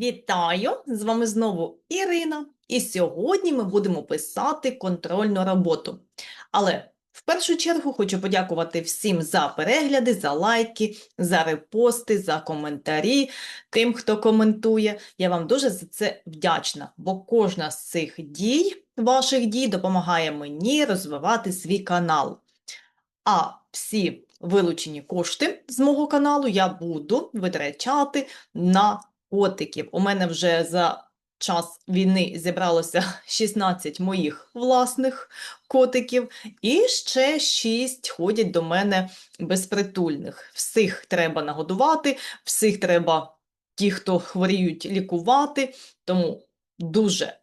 Вітаю! З вами знову Ірина. І сьогодні ми будемо писати контрольну роботу. Але в першу чергу хочу подякувати всім за перегляди, за лайки, за репости, за коментарі, тим, хто коментує. Я вам дуже за це вдячна, бо кожна з цих дій, ваших дій, допомагає мені розвивати свій канал. А всі вилучені кошти з мого каналу я буду витрачати на котиків. У мене вже за час війни зібралося 16 моїх власних котиків, і ще 6 ходять до мене безпритульних. Всіх треба нагодувати, всіх треба, ті, хто хворіють, лікувати. Тому дуже,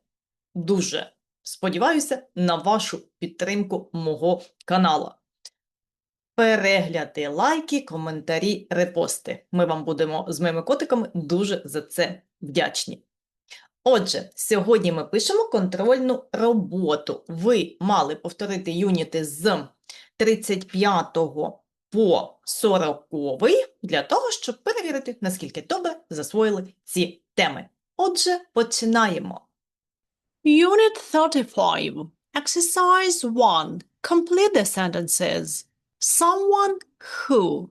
дуже сподіваюся на вашу підтримку мого каналу. Перегляди, лайки, коментарі, репости. Ми вам будемо з моїми котиками дуже за це вдячні. Отже, сьогодні ми пишемо контрольну роботу. Ви мали повторити юніти з 35 по 40 для того, щоб перевірити, наскільки добре засвоїли ці теми. Отже, починаємо. Unit 35. Exercise 1. Complete the sentences. Someone who.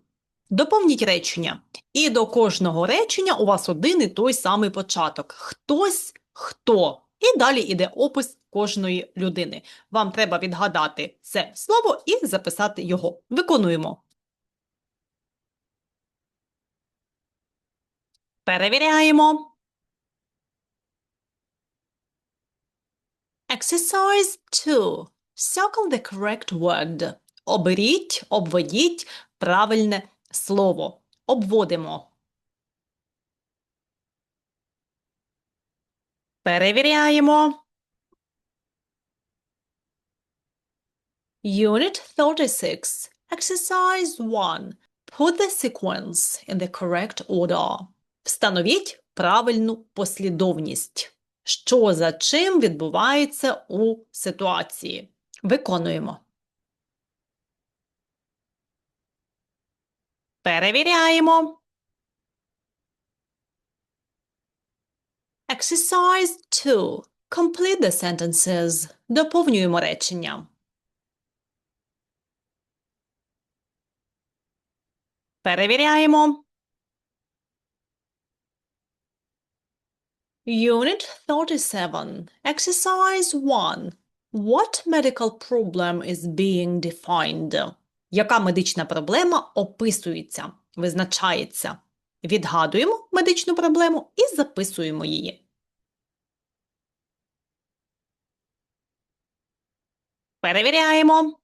Доповніть речення. І до кожного речення у вас один і той самий початок. Хтось, хто. І далі йде опис кожної людини. Вам треба відгадати це слово і записати його. Виконуємо. Перевіряємо. Exercise 2. Circle the correct word. Оберіть, обведіть правильне слово. Обводимо. Перевіряємо. Unit 36. Exercise 1. Put the sequence in the correct order. Встановіть правильну послідовність. Що за чим відбувається у ситуації? Виконуємо. Перевіряємо. Exercise 2. Complete the sentences. Доповнюємо речення. Перевіряємо. Unit 37. Exercise 1. What medical problem is being defined? Яка медична проблема описується, визначається? Відгадуємо медичну проблему і записуємо її. Перевіряємо.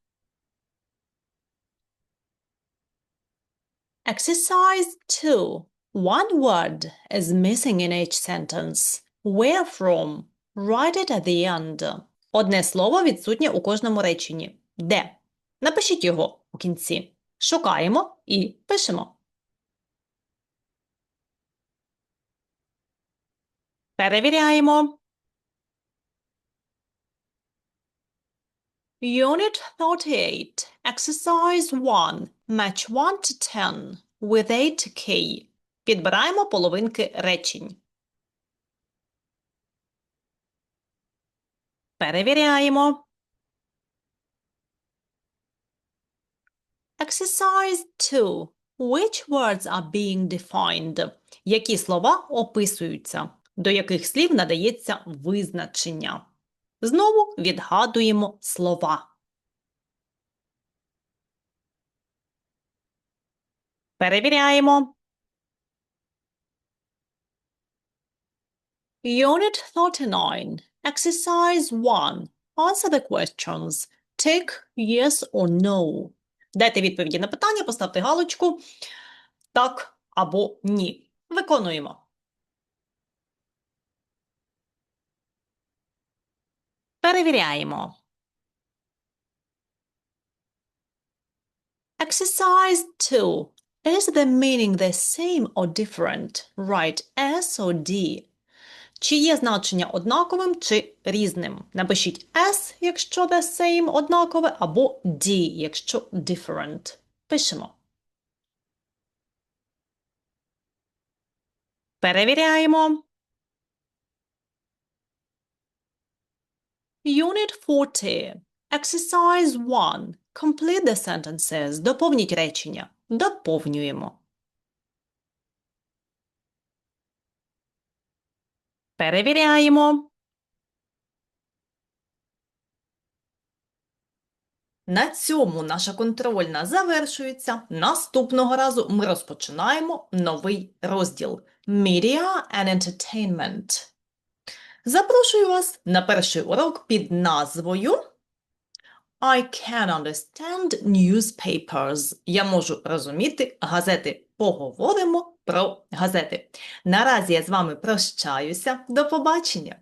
Exercise 2. One word is missing in each sentence. Where from? Write it at the end. Одне слово відсутнє у кожному реченні. Де? Напишіть його у кінці. Шукаємо і пишемо. Перевіряємо. Unit 38. Exercise 1. Match 1 to 10 with 8 key. Підбираємо половинки речень. Перевіряємо. Exercise 2. Which words are being defined? Які слова описуються? До яких слів надається визначення? Знову відгадуємо слова. Перевіряємо. Unit 39. Exercise 1. Answer the questions. Tick yes or no. Дайте відповіді на питання, поставте галочку так або ні. Виконуємо. Перевіряємо. Exercise 2. Is the meaning the same or different? Write S or D. Чи є значення однаковим чи різним? Напишіть S, якщо the same однакове, або D, якщо different. Пишемо. Перевіряємо. Unit 40. Exercise 1. Complete the sentences. Доповніть речення. Доповнюємо. Перевіряємо. На цьому наша контрольна завершується. Наступного разу ми розпочинаємо новий розділ Media and Entertainment. Запрошую вас на перший урок під назвою I can understand newspapers. Я можу розуміти газети. Поговоримо про газети. Наразі я з вами прощаюся. До побачення!